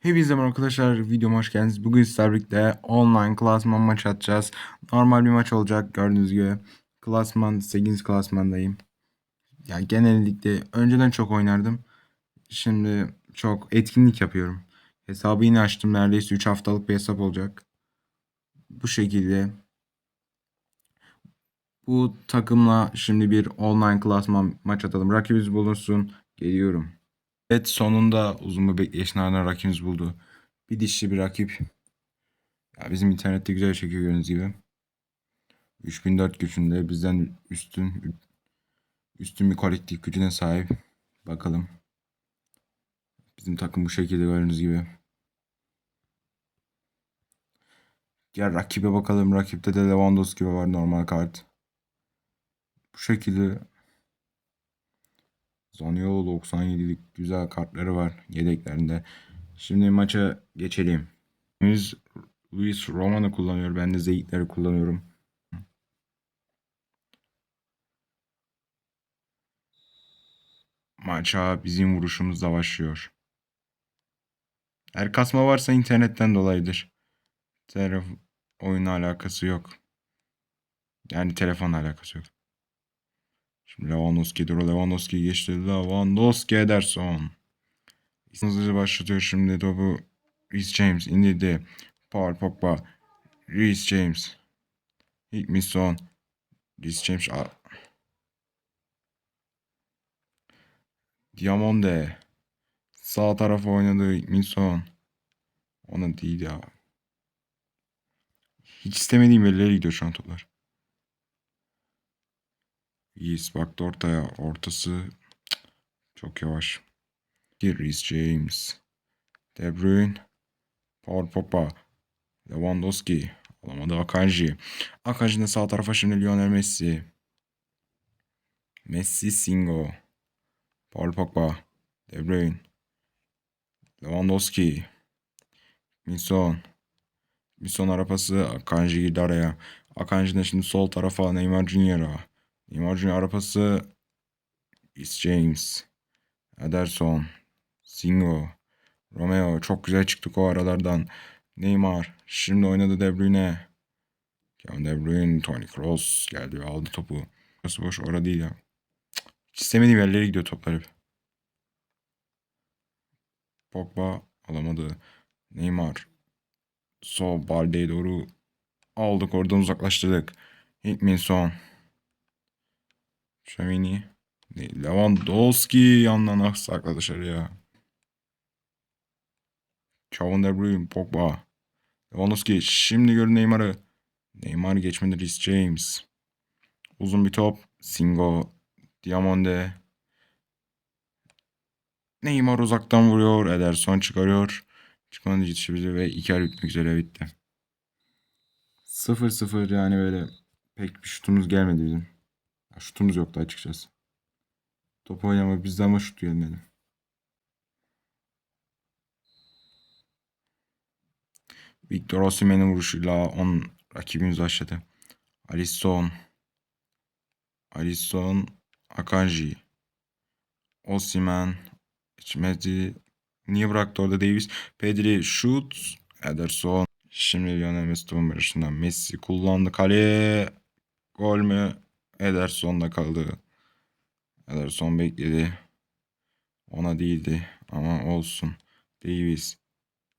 Hepinize merhaba arkadaşlar. Videoma hoş geldiniz. Bugün sizlerle birlikte online klasman maç atacağız. Normal bir maç olacak gördüğünüz gibi. Klasman 8. klasmandayım. Ya genellikle önceden çok oynardım. Şimdi çok etkinlik yapıyorum. Hesabı yine açtım. Neredeyse 3 haftalık bir hesap olacak. Bu şekilde. Bu takımla şimdi bir online klasman maç atalım. Rakibimiz bulunsun. Geliyorum. Evet sonunda uzun bir bekleyişin ardından rakibimiz buldu. Bir dişli bir rakip. Ya bizim internette güzel çekiyor gördüğünüz gibi. 3004 gücünde bizden üstün üstün bir kolektif gücüne sahip. Bakalım. Bizim takım bu şekilde gördüğünüz gibi. Diğer rakibe bakalım. Rakipte de Lewandowski var normal kart. Bu şekilde Zaniolo 97'lik güzel kartları var yedeklerinde. Şimdi maça geçelim. Biz Luis Roman'ı kullanıyor. Ben de Zeyitleri kullanıyorum. Maça bizim vuruşumuzla başlıyor. Eğer kasma varsa internetten dolayıdır. Telef oyunla alakası yok. Yani telefonla alakası yok. Şimdi Lewandowski dur. Lewandowski geçti. Lewandowski Ederson. Hızlıca başlatıyor şimdi topu. Reece James indirdi. Paul Pogba. Reece James. Hikmison. Reece James. a- Diamonde. Sağ tarafa oynadı Hikmison. Ona değil ya. Hiç istemediğim yerlere gidiyor şu an toplar. Yiğis baktı ortaya. Ortası çok yavaş. Reece James. De Bruyne. Paul Pogba. Lewandowski. Alamadı Akanji. Akanji'nin sağ tarafa şimdi Lionel Messi. Messi Singo. Paul Pogba. De Bruyne. Lewandowski. Minson. Minson arapası Akanji girdi araya. Akanji'den şimdi sol tarafa Neymar Junior'a. Junior arapası Reece James. Ederson. Singo. Romeo. Çok güzel çıktık o aralardan. Neymar. Şimdi oynadı De Bruyne. Kevin De Bruyne. Toni Kroos geldi ve aldı topu. Burası boş. Orada değil ya. Hiç istemediğim yerlere gidiyor toplar hep. Pogba alamadı. Neymar. Sol Balde'ye doğru aldık. Oradan uzaklaştırdık. Hikminson. Şamini. Lewandowski yandan sakladı dışarıya. Kevin De Bruyne, Pogba. Lewandowski şimdi gör Neymar'ı. Neymar geçmedi Reece James. Uzun bir top. Singo. Diamonde. Neymar uzaktan vuruyor. Ederson çıkarıyor. Çıkmanın yetişebilir ve iki ay bitmek üzere bitti. 0-0 yani böyle pek bir şutumuz gelmedi bizim. Şutumuz yoktu açıkçası. Top oynama bizde ama şut gelmedi. Victor Osimhen'in vuruşuyla 10 rakibimiz başladı. Alisson. Alisson. Akanji. Osimhen. Geçmedi. Niye bıraktı orada Davis? Pedri şut. Ederson. Şimdi Lionel Messi başından. Messi kullandı kaleye. Gol mü? Ederson'da kaldı. Ederson bekledi. Ona değildi ama olsun. Davis.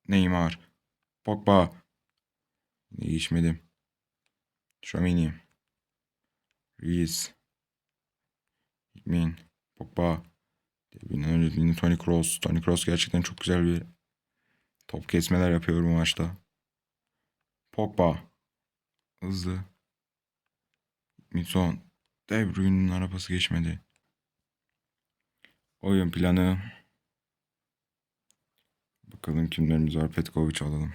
Neymar. Pogba. Değişmedi. Şamini. Reis. Min. Pogba. Devin önceliğinde Toni Kroos. Toni Kroos gerçekten çok güzel bir top kesmeler yapıyor bu maçta. Pogba. Hızlı. Mitson. De Bruyne'nin arabası geçmedi. Oyun planı. Bakalım kimlerimiz var. Petkovic alalım.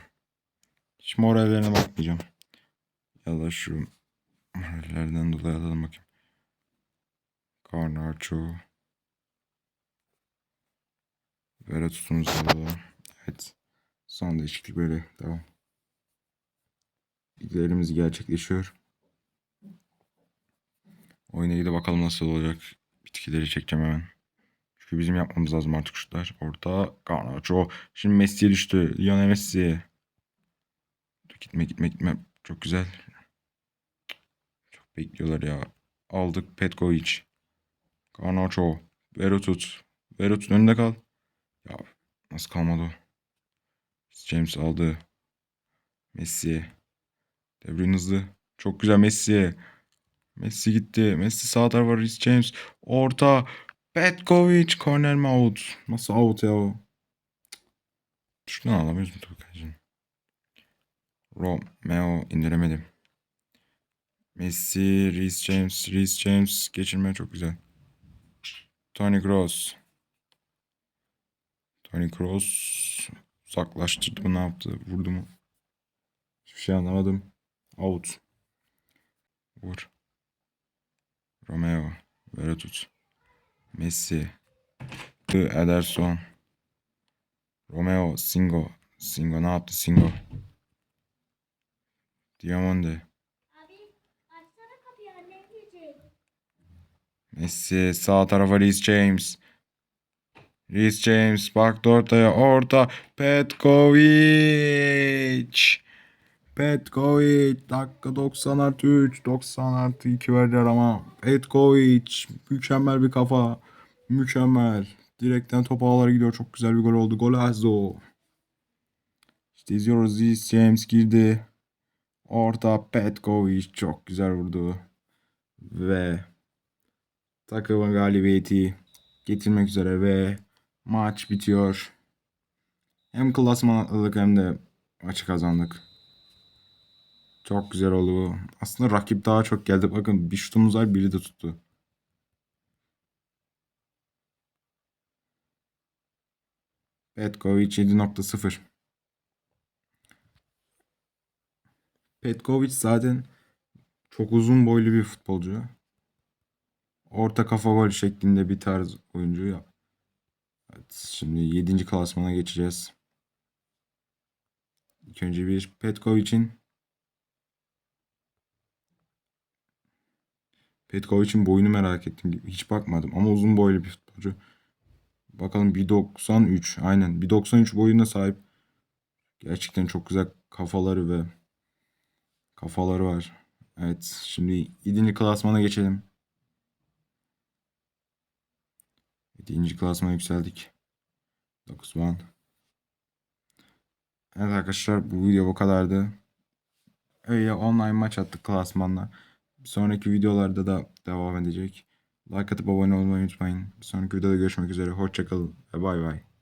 Hiç morallerine bakmayacağım. Ya da şu morallerden dolayı alalım bakayım. Garnacho. Veretus'umuzu alalım. Evet. Son değişiklik böyle. Devam. Bilgilerimiz gerçekleşiyor. Oyuna gidip bakalım nasıl olacak. Bitkileri çekeceğim hemen. Çünkü bizim yapmamız lazım artık şutlar. Orta Garnacho. Şimdi Messi'ye düştü. Lionel Messi. Gitme gitme gitme. Çok güzel. Çok bekliyorlar ya. Aldık Petkovic. Garnacho. Vero tut. Vero tut önünde kal. Ya nasıl kalmadı? James aldı. Messi. De Bruyne hızlı. Çok güzel Messi. Messi gitti. Messi sağ tarafa Reece James. Orta. Petkovic. Corner mi out? Nasıl out ya o? Şuradan alamıyoruz mu kalecinin? Romeo indiremedim. Messi, Reece James, Reece James geçirme çok güzel. Tony Kroos. Tony Kroos uzaklaştırdı mı ne yaptı? Vurdu mu? Hiçbir şey anlamadım. Out. Vur. Romeo. Böyle tut. Messi. Ederson. Romeo. Singo. Singo ne yaptı? Singo. Diamande. Messi. Sağ tarafa Reece James. Reece James baktı ortaya. Orta. Petkovic. Petkovic. Dakika 90 artı 3. 90 artı 2 verdiler ama. Petkovic. Mükemmel bir kafa. Mükemmel. Direkten top ağlara gidiyor. Çok güzel bir gol oldu. Golazo. İşte izliyoruz. Reece James girdi. Orta Petkovic. Çok güzel vurdu. Ve takımın galibiyeti getirmek üzere ve maç bitiyor. Hem klasman atladık hem de maçı kazandık. Çok güzel oldu bu. Aslında rakip daha çok geldi. Bakın bir şutumuz var biri de tuttu. Petkovic 7.0 Petkovic zaten çok uzun boylu bir futbolcu. Orta kafa gol şeklinde bir tarz oyuncu ya. Evet, şimdi 7. klasmana geçeceğiz. İlk önce bir Petkovic'in Petkovic'in boyunu merak ettim. Hiç bakmadım ama uzun boylu bir futbolcu. Bakalım 1.93. Aynen 1.93 boyuna sahip. Gerçekten çok güzel kafaları ve kafaları var. Evet şimdi 7. klasmana geçelim. 7. klasmana yükseldik. 9 puan. Evet arkadaşlar bu video bu kadardı. Öyle online maç attık klasmanla. Sonraki videolarda da devam edecek. Like atıp abone olmayı unutmayın. Bir sonraki videoda görüşmek üzere. Hoşçakalın ve bay bay.